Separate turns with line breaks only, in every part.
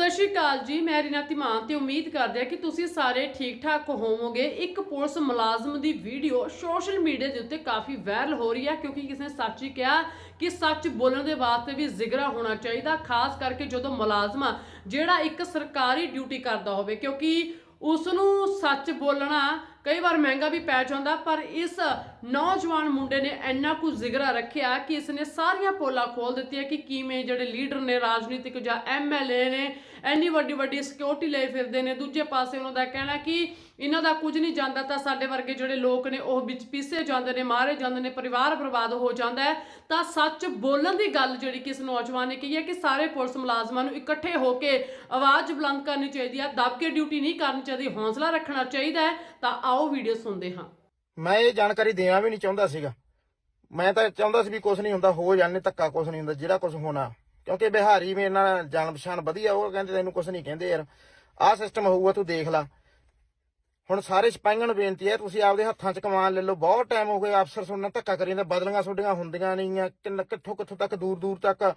ਸਤਿ ਸ਼੍ਰੀ ਅਕਾਲ ਜੀ, ਮੈਂ ਰੀਨਾ ਧੀਮਾਨ ਤੇ ਉਮੀਦ ਕਰਦੇ ਹਾਂ ਕਿ ਤੁਸੀਂ ਸਾਰੇ ਠੀਕ ਠਾਕ ਹੋਵੋਗੇ। ਇੱਕ ਪੁਲਿਸ ਮੁਲਾਜ਼ਮ ਦੀ ਵੀਡੀਓ ਸੋਸ਼ਲ ਮੀਡੀਆ ਦੇ ਉੱਤੇ ਕਾਫੀ ਵਾਇਰਲ ਹੋ ਰਹੀ ਹੈ ਕਿਉਂਕਿ ਕਿਸੇ ਨੇ ਸੱਚ ਹੀ ਕਿਹਾ ਕਿ ਸੱਚ ਬੋਲਣ ਦੇ ਵਾਸਤੇ ਵੀ ਜ਼ਿਗਰਾ ਹੋਣਾ ਚਾਹੀਦਾ, ਖਾਸ ਕਰਕੇ ਜਦੋਂ ਮੁਲਾਜ਼ਮ ਜਿਹੜਾ ਇੱਕ ਸਰਕਾਰੀ ਡਿਊਟੀ ਕਰਦਾ ਹੋਵੇ ਕਿਉਂਕਿ ਉਸ ਨੂੰ ਸੱਚ ਬੋਲਣਾ ਕਈ ਵਾਰ ਮਹਿੰਗਾ ਵੀ ਪੈ ਜਾਂਦਾ, ਪਰ ਇਸ ਨੌਜਵਾਨ ਮੁੰਡੇ ਨੇ ਇੰਨਾ ਕੁ ਜ਼ਿਗਰਾ ਰੱਖਿਆ ਕਿ ਇਸ ਨੇ ਸਾਰੀਆਂ ਪੋਲਾਂ ਖੋਲ ਦਿੱਤੀਆਂ ਕਿ ਕਿਵੇਂ ਜਿਹੜੇ ਲੀਡਰ ਨੇ, ਰਾਜਨੀਤਿਕ ਜਾਂ ਐਮਐਲਏ ਨੇ, ਇੰਨੀ ਵੱਡੀ ਵੱਡੀ ਸਿਕਿਉਰਿਟੀ ਲਈ ਫਿਰਦੇ ਨੇ। ਦੂਜੇ ਪਾਸੇ ਉਹਨਾਂ ਦਾ ਕਹਿਣਾ ਕਿ ਇਹਨਾਂ ਦਾ ਕੁਝ ਨਹੀਂ ਜਾਂਦਾ ਤਾਂ ਸਾਡੇ ਵਰਗੇ ਜਿਹੜੇ ਲੋਕ ਨੇ ਉਹ ਵਿੱਚ ਪੀਸੇ ਜਾਂਦੇ ਨੇ, ਮਾਰੇ ਜਾਂਦੇ ਨੇ, ਪਰਿਵਾਰ ਬਰਬਾਦ ਹੋ ਜਾਂਦਾ ਹੈ। ਤਾਂ ਸੱਚ ਬੋਲਣ ਦੀ ਗੱਲ ਜਿਹੜੀ ਕਿ ਨੌਜਵਾਨ ਨੇ ਕਹੀ ਹੈ ਕਿ ਸਾਰੇ ਪੁਲਿਸ ਮੁਲਾਜ਼ਮਾਂ ਨੂੰ ਇਕੱਠੇ ਹੋ ਕੇ ਆਵਾਜ਼ ਬੁਲੰਦ ਕਰਨੀ ਚਾਹੀਦੀ ਹੈ, ਦਬ ਕੇ ਡਿਊਟੀ ਨਹੀਂ ਕਰਨੀ ਚਾਹੀਦੀ, ਹੌਸਲਾ ਰੱਖਣਾ ਚਾਹੀਦਾ ਹੈ। ਤਾਂ ਆਓ ਵੀਡੀਓ ਸੁਣਦੇ ਹਾਂ।
ਮੈਂ ਇਹ ਜਾਣਕਾਰੀ ਦੇਣਾ ਵੀ ਨਹੀਂ ਚਾਹੁੰਦਾ ਸੀਗਾ। ਮੈਂ ਤਾਂ ਚਾਹੁੰਦਾ ਸੀ ਵੀ ਕੁਝ ਨਹੀਂ ਹੁੰਦਾ, ਹੋ ਜਾਣੇ ਧੱਕਾ ਕੁਝ ਨਹੀਂ ਹੁੰਦਾ, ਜਿਹੜਾ ਕੁਝ ਹੋਣਾ। ਕਿਉਂਕਿ ਬਿਹਾਰੀ ਮੇਰੇ ਨਾਲ ਜਾਣ ਪਛਾਣ ਵਧੀਆ, ਉਹ ਕਹਿੰਦੇ ਤੈਨੂੰ ਕੁਝ ਨਹੀਂ ਕਹਿੰਦੇ ਯਾਰ। ਆਹ ਸਿਸਟਮ ਹੋਊਗਾ, ਤੂੰ ਦੇਖ ਲੈ। ਹੁਣ ਸਾਰੇ ਸਿਪਾਹੀਆਂ ਨੂੰ ਬੇਨਤੀ ਹੈ, ਤੁਸੀਂ ਆਪਦੇ ਹੱਥਾਂ 'ਚ ਕਮਾਨ ਲੈ ਲਓ। ਬਹੁਤ ਟਾਈਮ ਹੋ ਗਿਆ ਅਫਸਰ ਸੁਣਨਾ ਧੱਕਾ ਕਰੀ ਜਾਂਦੇ ਬਦਲੀਆਂ ਛੋਡੀਆਂ ਹੁੰਦੀਆਂ ਨਹੀਂਆਂ ਕਿੰਨ- ਕਿੱਥੋਂ ਕਿੱਥੋਂ ਤੱਕ, ਦੂਰ ਦੂਰ ਤੱਕ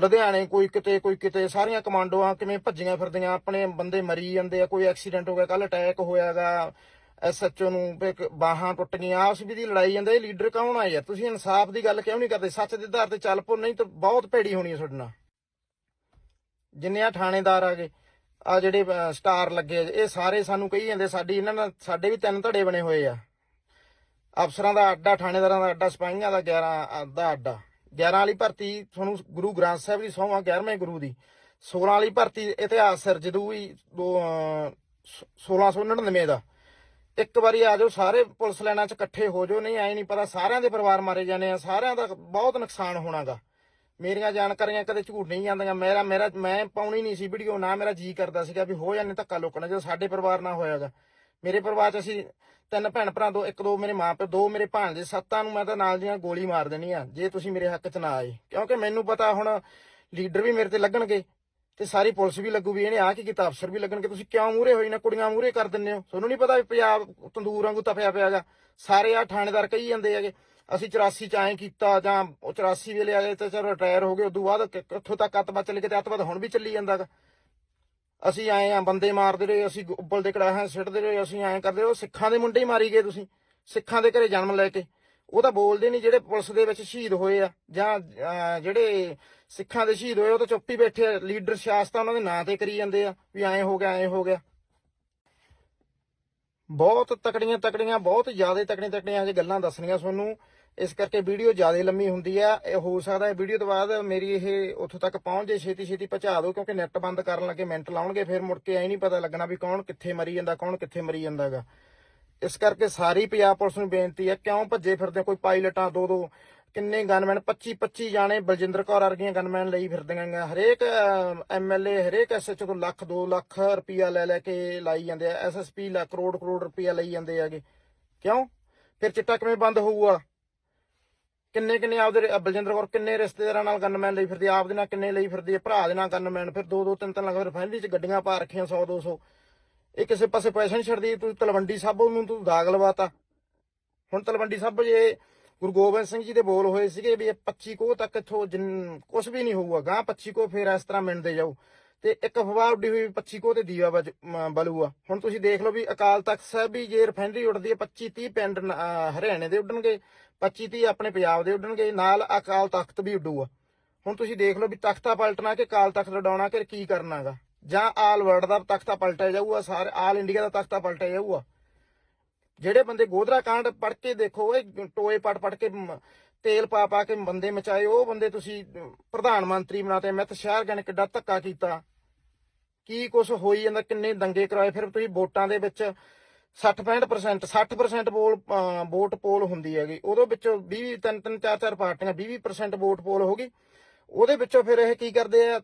ਲੁਧਿਆਣੇ ਕੋਈ ਕਿਤੇ ਕੋਈ ਕਿਤੇ, ਸਾਰੀਆਂ ਕਮਾਂਡੋਆਂ ਕਿਵੇਂ ਭੱਜੀਆਂ ਫਿਰਦੀਆਂ, ਆਪਣੇ ਬੰਦੇ ਮਰੀ ਜਾਂਦੇ ਆ, ਕੋਈ ਐਕਸੀਡੈਂਟ ਹੋ ਗਿਆ ਕੱਲ ਅਟੈਕ ਹੋਇਆਗਾ ਐਸਐਚਓ ਨੂੰ ਵੀ ਇੱਕ ਬਾਹਾਂ ਟੁੱਟ ਗਈਆਂ, ਆਪਸ ਵਿੱਚ ਦੀ ਲੜਾਈ ਜਾਂਦੇ, ਇਹ ਲੀਡਰ ਕੌਣ ਆ ਯਾਰ? ਤੁਸੀਂ ਇਨਸਾਫ ਦੀ ਗੱਲ ਕਿਉਂ ਨਹੀਂ ਕਰਦੇ? ਸੱਚ ਦੇ ਆਧਾਰ ਤੇ ਚੱਲ ਪੋ ਨਹੀਂ ਤਾਂ ਬਹੁਤ ਭੇੜੀ ਹੋਣੀ ਹੈ ਤੁਹਾਡੇ ਨਾਲ। ਜਿੰਨੇ ਆ ਥਾਣੇਦਾਰ ਆ ਗਏ। ਆ ਜਿਹੜੇ ਸਟਾਰ ਲੱਗੇ ਇਹ ਸਾਰੇ ਸਾਨੂੰ ਕਹੀ ਜਾਂਦੇ, ਸਾਡੀ, ਇਹਨਾਂ ਨਾਲ, ਸਾਡੇ ਵੀ ਤਿੰਨ ਧੜੇ ਬਣੇ ਹੋਏ ਆ। ਅਫਸਰਾਂ ਦਾ ਅੱਡਾ, ਥਾਣੇਦਾਰਾਂ ਦਾ ਅੱਡਾ, ਸਿਪਾਹੀਆਂ ਦਾ 11 ਦਾ ਅੱਡਾ। 11 ਵਾਲੀ ਭਰਤੀ ਤੁਹਾਨੂੰ ਗੁਰੂ ਗ੍ਰੰਥ ਸਾਹਿਬ ਦੀ ਸੌਂਹਾਂ 11ਵੇਂ ਗੁਰੂ ਦੀ। 16 ਵਾਲੀ ਭਰਤੀ ਇਤਿਹਾਸ ਸਿਰ ਜਦੂਈ 1699 ਦਾ। ਇੱਕ ਵਾਰੀ ਆ ਜਾਓ, ਸਾਰੇ ਪੁਲਿਸ ਲੈਣਾ 'ਚ ਇਕੱਠੇ ਹੋ ਜਾਓ, ਨਹੀਂ, ਐ ਨਹੀਂ ਪਤਾ, ਸਾਰਿਆਂ ਦੇ ਪਰਿਵਾਰ ਮਾਰੇ ਜਾਣੇ ਆ, ਸਾਰਿਆਂ ਦਾ ਬਹੁਤ ਨੁਕਸਾਨ ਹੋਣਾਗਾ। ਮੇਰੀਆਂ ਜਾਣਕਾਰੀਆਂ ਕਦੇ ਝੂਠ ਨਹੀਂ ਜਾਂਦੀਆਂ। ਮੇਰਾ ਮੇਰਾ ਮੈਂ ਪਾਉਣੀ ਨਹੀਂ ਸੀ ਵੀਡੀਓ ਨਾ ਮੇਰਾ ਜੀ ਕਰਦਾ ਸੀਗਾ ਵੀ ਹੋ ਜਾਣੇ, ਧੱਕਾ ਲੋਕਣਾ। ਜਦੋਂ ਸਾਡੇ ਪਰਿਵਾਰ ਨਾਲ ਹੋਇਆਗਾ ਮੇਰੇ ਪਰਿਵਾਰ 'ਚ ਅਸੀਂ ਤਿੰਨ ਭੈਣ ਭਰਾ, ਦੋ ਇੱਕ ਦੋ ਮੇਰੇ ਮਾਂ ਪਿਓ, ਦੋ ਮੇਰੇ ਭਾਣਜੇ, ਸੱਤਾਂ ਨੂੰ ਮੈਂ ਤਾਂ ਨਾਲ ਦੀਆਂ ਗੋਲੀ ਮਾਰ ਦੇਣੀ ਆ ਜੇ ਤੁਸੀਂ ਮੇਰੇ ਹੱਕ 'ਚ ਨਾ ਆਏ। ਕਿਉਂਕਿ ਮੈਨੂੰ ਪਤਾ ਹੁਣ ਲੀਡਰ ਵੀ ਮੇਰੇ ਤੇ ਲੱਗਣਗੇ ਤੇ ਸਾਰੀ ਪੁਲਿਸ ਵੀ ਲੱਗੂ ਵੀ ਇਹਨੇ ਆ ਕੀ ਕੀਤਾ? ਅਫਸਰ ਵੀ ਲੱਗਣਗੇ। ਤੁਸੀਂ ਕਿਉਂ ਮੂਰੇ ਹੋਈ ਨਾ, ਕੁੜੀਆਂ ਮੂਰੇ ਕਰ ਦਿੰਦੇ ਹੋ? ਤੁਹਾਨੂੰ ਨਹੀਂ ਪਤਾ ਵੀ ਪੰਜਾਬ ਤੰਦੂਰ ਵਾਂਗੂ ਤਪਿਆ ਪਿਆਗਾ ਸਾਰੇ ਆ ਥਾਣੇਦਾਰ ਕਹੀ ਜਾਂਦੇ ਹੈਗੇ। ਅਸੀਂ 84 ਚ ਐਂ ਕੀਤਾ ਜਾਂ ਉਹ 84 ਵੇਲੇ ਆਏ ਤੇ ਚਲੋ ਰਿਟਾਇਰ ਹੋ ਗਏ, ਉਦੋਂ ਬਾਅਦ ਕਿ- ਤੱਕ ਅੱਤਵਾਦ ਚੱਲ ਗਏ ਤੇ ਅੱਤਵਾਦ ਹੁਣ ਵੀ ਚੱਲੀ ਜਾਂਦਾਗਾ ਅਸੀਂ ਆਏ ਆ, ਬੰਦੇ ਮਾਰਦੇ ਰਹੇ, ਅਸੀਂ ਉੱਬਲ ਦੇ ਕੜਾਹਾਂ ਸਿੱਟਦੇ ਰਹੇ, ਅਸੀਂ ਐਂ ਕਰਦੇ ਰਹੇ ਸਿੱਖਾਂ ਦੇ ਮੁੰਡੇ ਹੀ ਮਾਰੀ ਗਏ ਤੁਸੀਂ, ਸਿੱਖਾਂ ਦੇ ਘਰੇ ਜਨਮ ਲੈ ਕੇ। ਉਹ ਤਾਂ ਬੋਲਦੇ ਨਹੀਂ ਜਿਹੜੇ ਪੁਲਿਸ ਦੇ ਵਿੱਚ ਸ਼ਹੀਦ ਹੋਏ ਆ, ਜਾਂ ਜਿਹੜੇ ਸਿੱਖਾਂ ਦੇ ਸ਼ਹੀਦ ਹੋਏ, ਉਹ ਤਾਂ ਚੁੱਪ ਹੀ ਬੈਠੇ ਆ, ਲੀਡਰ ਸਿਆਸਤਾਂ ਉਹਨਾਂ ਦੇ ਨਾਂ ਤੇ ਕਰੀ ਜਾਂਦੇ ਆ, ਵੀ ਐਂ ਹੋ ਗਿਆ, ਐਂ ਹੋ ਗਿਆ। ਬਹੁਤ ਤਕੜੀਆਂ ਤਕੜੀਆਂ ਬਹੁਤ ਜ਼ਿਆਦਾ ਤਕੜੀਆਂ ਤਕੜੀਆਂ ਹਜੇ ਗੱਲਾਂ ਦੱਸਣੀਆਂ ਤੁਹਾਨੂੰ। ਇਸ ਕਰਕੇ ਵੀਡੀਓ ਜ਼ਿਆਦਾ ਲੰਮੀ ਹੁੰਦੀ ਆ। ਇਹ ਹੋ ਸਕਦਾ ਹੈ ਵੀਡੀਓ ਤੋਂ ਬਾਅਦ ਮੇਰੀ ਇਹ ਉੱਥੋਂ ਤੱਕ ਪਹੁੰਚ ਜੇ, ਛੇਤੀ ਛੇਤੀ ਪਹੁੰਚਾ ਦਿਓ, ਕਿਉਂਕਿ ਨੈਟ ਬੰਦ ਕਰਨ ਲੱਗੇ, ਮਿੰਟ ਲਾਉਣਗੇ, ਫਿਰ ਮੁੜ ਕੇ ਐ ਨਹੀਂ ਪਤਾ ਲੱਗਣਾ ਵੀ ਕੌਣ ਕਿੱਥੇ ਮਰੀ ਜਾਂਦਾ, ਕੌਣ ਕਿੱਥੇ ਮਰੀ ਜਾਂਦਾਗਾ। ਇਸ ਕਰਕੇ ਸਾਰੀ ਪੰਜਾਬ ਪੁਲਿਸ ਨੂੰ ਬੇਨਤੀ ਹੈ ਕਿਉਂ ਭੱਜੇ ਫਿਰਦੇ ਹੋ? ਕੋਈ ਪਾਇਲਟਾਂ ਦੋ ਦੋ? ਕਿੰਨੇ ਗਨਮੈਨ 25 25 ਜਾਣੇ ਬਲਜਿੰਦਰ ਕੌਰ ਵਰਗੀਆਂ ਗਨਮੈਨ ਲਈ ਫਿਰਦੀਆਂ ਗਾ। ਹਰੇਕ ਐਮਐਲਏ ਹਰੇਕ ਐਸਐਚਓ ਤੋਂ ਲੱਖ 2 ਲੱਖ ਰੁਪਇਆ ਲੈ ਲੈ ਕੇ ਲਾਈ ਜਾਂਦੇ ਆ। ਐਸਐਸਪੀ ਲੱਖ ਕਰੋੜ ਕਰੋੜ ਰੁਪਇਆ ਲਈ ਜਾਂਦੇ ਆਗੇ ਕਿਉਂ? ਫਿਰ ਚਿੱਟਾ ਕਿਵੇਂ ਬੰਦ ਹੋਊਗਾ? ਕਿੰਨੇ ਕਿੰਨੇ ਆਪਦੇ ਰ- ਬਲਜਿੰਦਰ ਕੌਰ ਕਿੰਨੇ ਰਿਸ਼ਤੇਦਾਰਾਂ ਨਾਲ ਗਨਮੈਨ ਲਈ ਫਿਰਦੀ ਆ, ਆਪਦੇ ਨਾਲ ਕਿੰਨੇ ਲਈ ਫਿਰਦੀ ਆ, ਭਰਾ ਦੇ ਨਾਲ ਗਨਮੈਨ। ਫਿਰ 2 2 3 3 ਲੱਖ ਰਿਫਾਈਨਰੀ ਚ ਗੱਡੀਆਂ ਪਾ ਰੱਖੀਆਂ 100 200 ਇਹ ਕਿਸੇ ਪਾਸੇ ਪੈਸਾ ਨਹੀਂ ਛੱਡਦੀ ਤੂੰ ਤਲਵੰਡੀ ਸਾਬੋ ਨੂੰ ਤੂੰ ਦਾਗ ਲਵਾਤਾ। ਹੁਣ ਤਲਵੰਡੀ ਸਾਬੋ ਜੇ ਗੁਰੂ ਗੋਬਿੰਦ ਸਿੰਘ ਜੀ ਦੇ ਬੋਲ ਹੋਏ ਸੀਗੇ ਵੀ ਇਹ 25 ਕੋ ਤੱਕ ਇਥੋਂ ਕੁਝ ਵੀ ਨਹੀਂ ਹੋਊਗਾ ਗਾਂ 25 ਕੋ ਫੇਰ ਇਸ ਤਰ੍ਹਾਂ ਮਿਲਦੇ ਜਾਊ। ਤੇ ਇੱਕ ਅਫਵਾਹ ਉੱਡੀ ਹੋਈ 25 ਕੋ ਤੇ ਦੀਵਾ ਬਲੂਆ। ਹੁਣ ਤੁਸੀਂ ਦੇਖ ਲਓ ਵੀ ਅਕਾਲ ਤਖਤ ਸਾਹਿਬ ਵੀ ਜੇ ਰਿਫਾਈਨਰੀ ਉੱਡਦੀ ਹੈ 25 30 ਪਿੰਡ ਹਰਿਆਣੇ ਦੇ ਉੱਡਣਗੇ 25 30 ਆਪਣੇ ਪੰਜਾਬ ਦੇ ਉੱਡਣਗੇ, ਨਾਲ ਅਕਾਲ ਤਖਤ ਵੀ ਉੱਡੂਗਾ। ਹੁਣ ਤੁਸੀਂ ਦੇਖ ਲਓ ਵੀ ਤਖਤਾ ਪਲਟਣਾ ਕਿ ਅਕਾਲ ਤਖਤ ਲਡਾਉਣਾ ਕਿ ਕੀ ਕਰਨਾਗਾ ਜਾਂ ਆਲ ਵਰਲਡ ਦਾ ਤਖਤਾ ਪਲਟਿਆ ਜਾਊਗਾ, ਸਾਰੇ, ਆਲ ਇੰਡੀਆ ਦਾ ਤਖਤਾ ਪਲਟਿਆ ਜਾਊਗਾ। ਜਿਹੜੇ ਬੰਦੇ ਗੋਧਰਾ ਕਾਂਡ ਪੜ ਕੇ ਦੇਖੋ ਇਹ ਟੋਏ ਪੜ ਪੜ ਕੇ ਤੇਲ ਪਾ ਪਾ ਕੇ ਬੰਦੇ ਮਚਾਏ, ਉਹ ਬੰਦੇ ਤੁਸੀਂ ਪ੍ਰਧਾਨ ਮੰਤਰੀ ਬਣਾਤੇ ਤਾਂ ਸ਼ਹਿਰ ਗਏ ਕਿੱਡਾ ਧੱਕਾ ਕੀਤਾ। ਕੀ ਕੁਝ ਹੋਈ ਜਾਂਦਾ, ਕਿੰਨੇ ਦੰਗੇ ਕਰਾਏ, ਫਿਰ ਤੁਸੀਂ ਵੋਟਾਂ ਦੇ ਵਿੱਚ 60-65% 60% ਵੋਲ ਵੋਟ ਪੋਲ ਹੁੰਦੀ ਹੈਗੀ। ਉਹਦੇ ਵਿੱਚੋਂ 20 ਤਿੰਨ ਤਿੰਨ, ਚਾਰ ਚਾਰ ਪਾਰਟੀਆਂ 20% ਵੋਟ ਪੋਲ ਹੋ ਗਈ। ਉਹਦੇ ਵਿੱਚੋਂ ਫਿਰ ਇਹ ਕੀ ਕਰਦੇ ਆ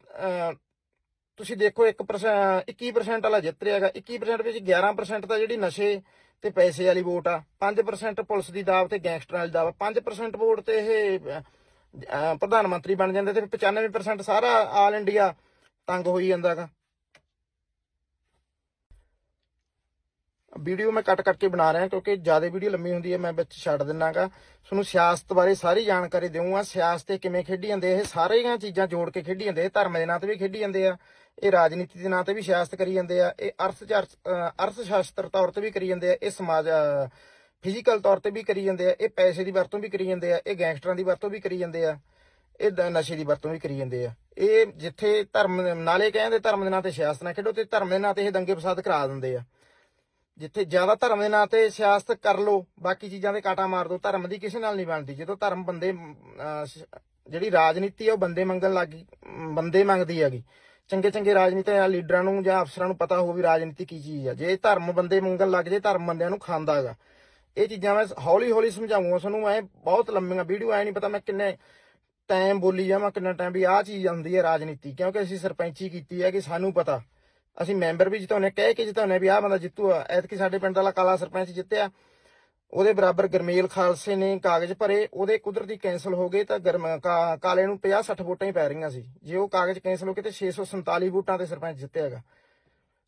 ਤੁਸੀਂ ਦੇਖੋ 1% 21% ਵਾਲਾ ਜਿੱਤ ਰਿਹਾ ਹੈਗਾ। 21% ਵਿੱਚ 11% ਤਾਂ ਜਿਹੜੀ ਨਸ਼ੇ ਤੇ ਪੈਸੇ ਵਾਲੀ ਵੋਟ ਆ। 5% ਪੁਲਿਸ ਦੀ ਦਾਅਵ ਤੇ ਗੈਂਗਸਟਰਾਂ ਵਾਲੀ ਦਾਅਵ 5% ਵੋਟ ਤੇ ਇਹ ਪ੍ਰਧਾਨ ਮੰਤਰੀ ਬਣ ਜਾਂਦੇ ਤੇ 95% ਸਾਰਾ ਆਲ ਇੰਡੀਆ ਤੰਗ ਹੋਈ ਜਾਂਦਾਗਾ ਵੀਡੀਓ ਮੈਂ ਕੱਟ ਕਰਕੇ ਬਣਾ ਰਿਹਾ, ਕਿਉਂਕਿ ਜ਼ਿਆਦਾ ਵੀਡੀਓ ਲੰਮੀ ਹੁੰਦੀ ਹੈ, ਮੈਂ ਵਿੱਚ ਛੱਡ ਦਿੰਨਾਗਾ। ਤੁਹਾਨੂੰ ਸਿਆਸਤ ਬਾਰੇ ਸਾਰੀ ਜਾਣਕਾਰੀ ਦੇਵਾਂਗਾ। ਸਿਆਸਤ ਤੇ ਕਿਵੇਂ ਖੇਡੀ ਜਾਂਦੇ ਇਹ ਸਾਰੀਆਂ ਚੀਜ਼ਾਂ ਜੋੜ ਕੇ ਖੇਡੀ ਜਾਂਦੇ ਇਹ ਧਰਮ ਦੇ ਨਾਂ ਤੇ ਵੀ ਖੇਡੀ ਜਾਂਦੇ ਆ, ਇਹ ਰਾਜਨੀਤੀ ਦੇ ਨਾਂ ਤੇ ਵੀ ਸਿਆਸਤ ਕਰੀ ਜਾਂਦੇ ਆ, ਇਹ ਅਰਥ ਅਰਥ ਸ਼ਾਸਤਰ ਤੌਰ ਤੇ ਵੀ ਕਰੀ ਜਾਂਦੇ ਆ, ਇਹ ਸਮਾਜ ਫਿਜ਼ੀਕਲ ਤੌਰ ਤੇ ਵੀ ਕਰੀ ਜਾਂਦੇ ਆ, ਇਹ ਪੈਸੇ ਦੀ ਵਰਤੋਂ ਵੀ ਕਰੀ ਜਾਂਦੇ ਆ, ਇਹ ਗੈਂਗਸਟਰਾਂ ਦੀ ਵਰਤੋਂ ਵੀ ਕਰੀ ਜਾਂਦੇ ਆ, ਇਹ ਨਸ਼ੇ ਦੀ ਵਰਤੋਂ ਵੀ ਕਰੀ ਜਾਂਦੇ ਆ। ਇਹ ਜਿੱਥੇ ਧਰਮ ਨਾਲੇ ਕਹਿੰਦੇ ਧਰਮ ਦੇ ਨਾਂ ਤੇ ਸਿਆਸਤ ਨਾ ਖੇਡੋ, ਤੇ ਧਰਮ ਦੇ ਨਾਂ ਤੇ ਇਹ ਦੰਗੇ ਫਸਾਦ ਕਰਾ ਦਿੰਦੇ ਆ। ਜਿੱਥੇ ਜ਼ਿਆਦਾ ਧਰਮ ਦੇ ਨਾਂ ਤੇ ਸਿਆਸਤ ਕਰ ਲੋ ਬਾਕੀ ਚੀਜ਼ਾਂ ਦੇ ਕਾਟਾ ਮਾਰ ਦੋ, ਧਰਮ ਦੀ ਕਿਸੇ ਨਾਲ ਨਹੀਂ ਬਣਦੀ। ਜਦੋਂ ਧਰਮ ਬੰਦੇ ਜਿਹੜੀ ਰਾਜਨੀਤੀ ਆ ਉਹ ਬੰਦੇ ਮੰਗਣ ਲੱਗੀ ਬੰਦੇ ਮੰਗਦੀ ਹੈਗੀ। ਚੰਗੇ ਚੰਗੇ ਰਾਜਨੀਤਿਕ ਲੀਡਰਾਂ ਨੂੰ ਜਾਂ ਅਫਸਰਾਂ ਨੂੰ ਪਤਾ ਹੋਵੇ ਰਾਜਨੀਤੀ ਕੀ ਚੀਜ਼ ਆ। ਜੇ ਧਰਮ ਬੰਦੇ ਮੰਗਣ ਲੱਗ ਜੇ, ਧਰਮ ਬੰਦਿਆਂ ਨੂੰ ਖਾਂਦਾ ਹੈਗਾ। ਇਹ ਚੀਜ਼ਾਂ ਮੈਂ ਹੌਲੀ ਹੌਲੀ ਸਮਝਾਉਂਗਾ ਤੁਹਾਨੂੰ ਐ ਬਹੁਤ ਲੰਮੀਆਂ ਵੀਡੀਓ, ਐ ਨਹੀਂ ਪਤਾ ਮੈਂ ਕਿੰਨੇ ਟਾਈਮ ਬੋਲੀ ਜਾਵਾਂ, ਕਿੰਨਾ ਟਾਈਮ ਵੀ ਆਹ ਚੀਜ਼ ਆਉਂਦੀ ਹੈ ਰਾਜਨੀਤੀ, ਕਿਉਂਕਿ ਅਸੀਂ ਸਰਪੰਚੀ ਕੀਤੀ ਹੈ ਕਿ ਸਾਨੂੰ ਪਤਾ। ਅਸੀਂ ਮੈਂਬਰ ਵੀ ਜਿਤਾਉਨੇ ਕਹਿ ਕੇ ਜਿਤਾਉਨੇ ਵੀ ਆਹ ਬੰਦਾ ਜਿੱਤੂ ਆ। ਐਤਕੀ ਸਾਡੇ ਪਿੰਡ ਵਾਲਾ ਕਾਲਾ ਸਰਪੰਚ ਜਿੱਤਿਆ। ਉਹਦੇ ਬਰਾਬਰ ਗਰਮੇਲ ਖਾਲਸੇ ਨੇ ਕਾਗਜ਼ ਭਰੇ। ਉਹਦੇ ਕੁਦਰਤੀ ਕੈਨਸਲ ਹੋ ਗਏ ਤਾਂ ਕਾਲੇ ਨੂੰ 50 60 ਵੋਟਾਂ ਹੀ ਪੈ ਰਹੀਆਂ ਸੀ। ਜੇ ਉਹ ਕਾਗਜ਼ ਕੈਨਸਲ ਹੋ ਗਏ ਤੇ 647 ਵੋਟਾਂ ਤੇ ਸਰਪੰਚ ਜਿੱਤਿਆ ਹੈਗਾ।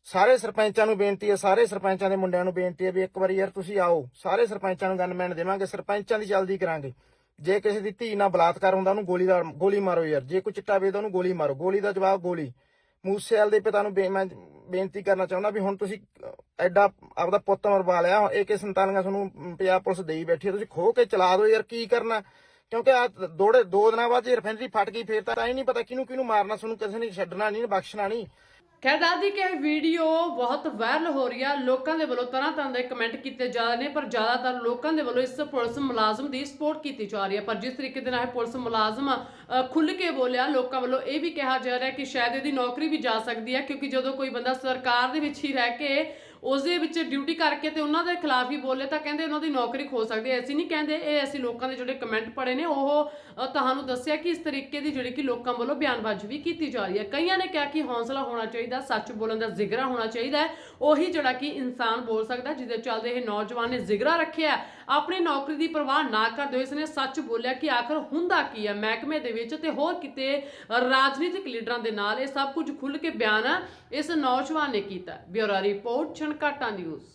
ਸਾਰੇ ਸਰਪੰਚਾਂ ਨੂੰ ਬੇਨਤੀ ਹੈ ਸਾਰੇ ਸਰਪੰਚਾਂ ਦੇ ਮੁੰਡਿਆਂ ਨੂੰ ਬੇਨਤੀ ਹੈ ਵੀ ਇੱਕ ਵਾਰੀ ਯਾਰ ਤੁਸੀਂ ਆਓ। ਸਾਰੇ ਸਰਪੰਚਾਂ ਨੂੰ ਗਨਮੈਨ ਦੇਵਾਂਗੇ, ਸਰਪੰਚਾਂ ਦੀ ਜਲਦੀ ਕਰਾਂਗੇ। ਜੇ ਕਿਸੇ ਦੀ ਧੀ ਨਾਲ ਬਲਾਤਕਾਰ ਹੁੰਦਾ, ਉਹਨੂੰ ਗੋਲੀ ਦਾ, ਗੋਲੀ ਮਾਰੋ ਯਾਰ। ਜੇ ਕੋਈ ਚਿੱਟਾ ਵੇਚਦਾ, ਉਹਨੂੰ ਗੋਲੀ ਮਾਰੋ। ਗੋਲੀ ਦਾ ਜਵਾਬ ਗੋਲੀ। ਮੂਸੇਵਾਲ ਦੇ ਪਿਤਾ ਨੂੰ ਬੇ- ਮੈਂ ਬੇਨਤੀ ਕਰਨਾ ਚਾਹੁੰਦਾ ਵੀ ਹੁਣ ਤੁਸੀਂ ਅਹ, ਐਡਾ ਆਪਦਾ ਪੁੱਤ ਮਰਵਾ ਲਿਆ AK47 ਤੁਹਾਨੂੰ ਅਮ, ਪੰਜਾਬ ਪੁਲਿਸ ਦੇਈ ਬੈਠੀ ਹੈ ਤੁਸੀਂ ਖੋ ਕੇ ਚਲਾ ਦਿਓ ਯਾਰ ਕੀ ਕਰਨਾ? ਕਿਉਂਕਿ ਆ ਦੋੜੇ ਦੋ ਦਿਨਾਂ ਬਾਅਦ ਜੇ ਰਿਫਾਈਨਰੀ ਫਟ ਗਈ ਫੇਰ ਤਾਂ ਇਹ ਨਹੀਂ ਪਤਾ ਕਿਹਨੂੰ ਕਿਹਨੂੰ ਮਾਰਨਾ ਤੁਹਾਨੂੰ ਕਿਸੇ ਨੇ ਛੱਡਣਾ ਨਹੀਂ ਬਖਸ਼ਣਾ ਨਹੀਂ।
ਖੈਰ ਦਾਦੀ ਕਿ ਇਹ ਵੀਡੀਓ ਬਹੁਤ ਵਾਇਰਲ ਹੋ ਰਹੀ ਆ। ਲੋਕਾਂ ਦੇ ਵੱਲੋਂ ਤਰ੍ਹਾਂ ਤਰ੍ਹਾਂ ਦੇ ਕਮੈਂਟ ਕੀਤੇ ਜਾ ਰਹੇ ਨੇ ਪਰ ਜ਼ਿਆਦਾਤਰ ਲੋਕਾਂ ਦੇ ਵੱਲੋਂ ਇਸ ਪੁਲਿਸ ਮੁਲਾਜ਼ਮ ਦੀ ਸਪੋਰਟ ਕੀਤੀ ਜਾ ਰਹੀ ਹੈ ਪਰ ਜਿਸ ਤਰੀਕੇ ਦੇ ਨਾਲ ਇਹ ਪੁਲਿਸ ਮੁਲਾਜ਼ਮ ਅ, ਖੁੱਲ੍ਹ ਕੇ ਬੋਲਿਆ ਲੋਕਾਂ ਵੱਲੋਂ ਇਹ ਵੀ ਕਿਹਾ ਜਾ ਰਿਹਾ ਕਿ ਸ਼ਾਇਦ ਇਹਦੀ ਨੌਕਰੀ ਵੀ ਜਾ ਸਕਦੀ ਹੈ ਕਿਉਂਕਿ ਜਦੋਂ ਕੋਈ ਬੰਦਾ ਸਰਕਾਰ ਦੇ ਵਿੱਚ ਹੀ ਰਹਿ ਕੇ ਉਸ ਦੇ ਵਿੱਚ ਡਿਊਟੀ ਕਰਕੇ ਤੇ ਉਹਨਾਂ ਦੇ ਖਿਲਾਫ ਹੀ ਬੋਲੇ ਤਾਂ ਕਹਿੰਦੇ ਉਹਨਾਂ ਦੀ ਨੌਕਰੀ ਖੋ ਸਕਦੀ ਹੈ। ਅਸੀਂ ਨਹੀਂ ਕਹਿੰਦੇ ਇਹ ਅਸੀਂ ਲੋਕਾਂ ਦੇ ਜਿਹੜੇ ਕਮੈਂਟ ਪੜੇ ਨੇ, ਉਹ ਤੁਹਾਨੂੰ ਦੱਸਿਆ ਕਿ ਇਸ ਤਰੀਕੇ ਦੀ ਜਿਹੜੀ ਕਿ ਲੋਕਾਂ ਵੱਲੋਂ ਬਿਆਨਬਾਜ਼ੀ ਵੀ ਕੀਤੀ ਜਾ ਰਹੀ ਹੈ। ਕਈਆਂ ਨੇ ਕਿਹਾ ਕਿ ਹੌਸਲਾ ਹੋਣਾ ਚਾਹੀਦਾ, ਸੱਚ ਬੋਲਣ ਦਾ ਜ਼ਿਗਰਾ ਹੋਣਾ ਚਾਹੀਦਾ ਹੈ। ਉਹੀ ਜਿਹੜਾ ਕਿ ਇਨਸਾਨ ਬੋਲ ਸਕਦਾ ਜਿਹਦੇ ਚੱਲਦੇ ਇਹ ਨੌਜਵਾਨ ਨੇ ਜ਼ਿਗਰਾ ਰੱਖਿਆ ਆਪਣੀ ਨੌਕਰੀ ਦੀ ਪਰਵਾਹ ਨਾ ਕਰਦੇ ਹੋਏ ਇਸਨੇ ਸੱਚ ਬੋਲਿਆ ਕਿ ਆਖਰ ਹੁੰਦਾ ਕੀ ਹੈ? ਮਹਿਕਮੇ ਦੇ ਵਿੱਚ ਤੇ ਹੋਰ ਕਿਤੇ ਰਾਜਨੀਤਿਕ ਲੀਡਰਾਂ ਦੇ ਨਾਲ ਇਹ ਸਭ ਕੁਝ ਖੁੱਲ੍ਹ ਕੇ ਬਿਆਨ ਇਸ ਨੌਜਵਾਨ ਨੇ ਕੀਤਾ ਬਿਊਰੋ ਰਿਪੋਰਟ ਛਣਕਾਟਾ ਨਿਊਜ਼